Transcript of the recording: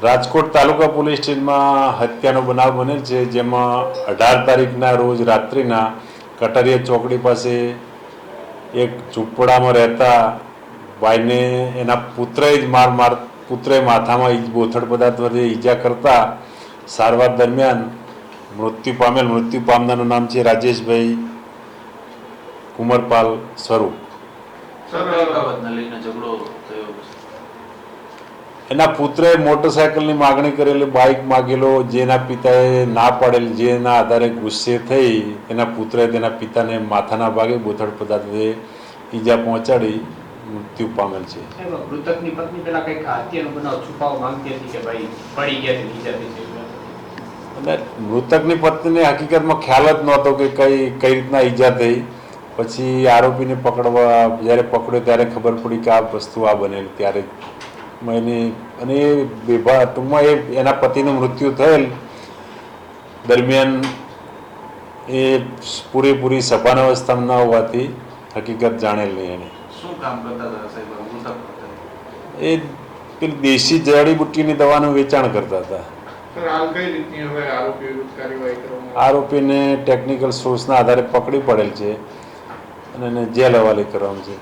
રાજકોટ તાલુકા police સ્ટેશનમાં હત્યાનો બનાવ બનેલ છે, જેમાં અઢાર તારીખના રોજ રાત્રિના કટારિયા ચોકડી પાસે એક ઝૂંપડામાં રહેતા ભાઈને એના પુત્રએ જ માર માર, પુત્રએ માથામાં બોથડ પદાર્થ વડે ઈજા કરતા સારવાર દરમિયાન મૃત્યુ પામેલ, મૃત્યુ પામનારનું નામ છે રાજેશભાઈ કુંવરપાલ સ્વરૂપ. એના પુત્રએ મોટરસાયકલની માગણી કરેલી બાઇક માગેલો જેના પિતાએ ના પાડેલ જેના આધારે ગુસ્સે થઈ એના પુત્રએ તેના પિતાને માથાના ભાગે બોથડ પદાર્થે ઈજા પહોંચાડી મૃત્યુ પામેલ છે. મૃતકની પત્ની પેલા કંઈક હત્યાનો બનાવ છુપાવવા માંગતી હતી કે ભાઈ પડી ગયા છે? અને મૃતકની પત્નીને હકીકતમાં ખ્યાલ જ નહોતો કે કઈ કઈ રીતના ઈજા થઈ. પછી આરોપીને પકડવા જ્યારે પકડ્યો ત્યારે ખબર પડી કે આ વસ્તુ આ બનેલી ત્યારે એને અને એ વિભા ટૂંકમાં એ એના પતિનું મૃત્યુ થયેલ દરમિયાન એ પૂરેપૂરી સભાન અવસ્થામાં ન હોવાથી હકીકત જાણેલ નહીં એને શું કામ કરતા હતા સાહેબ? આ મૃતક હતા? એ પેલી દેશી જડીબુટ્ટીની દવાનું વેચાણ કરતા હતા? આરોપીને ટેકનિકલ સોર્સના આધારે પકડી પડેલ છે અને એને જેલ હવાલે કરવામાં છે.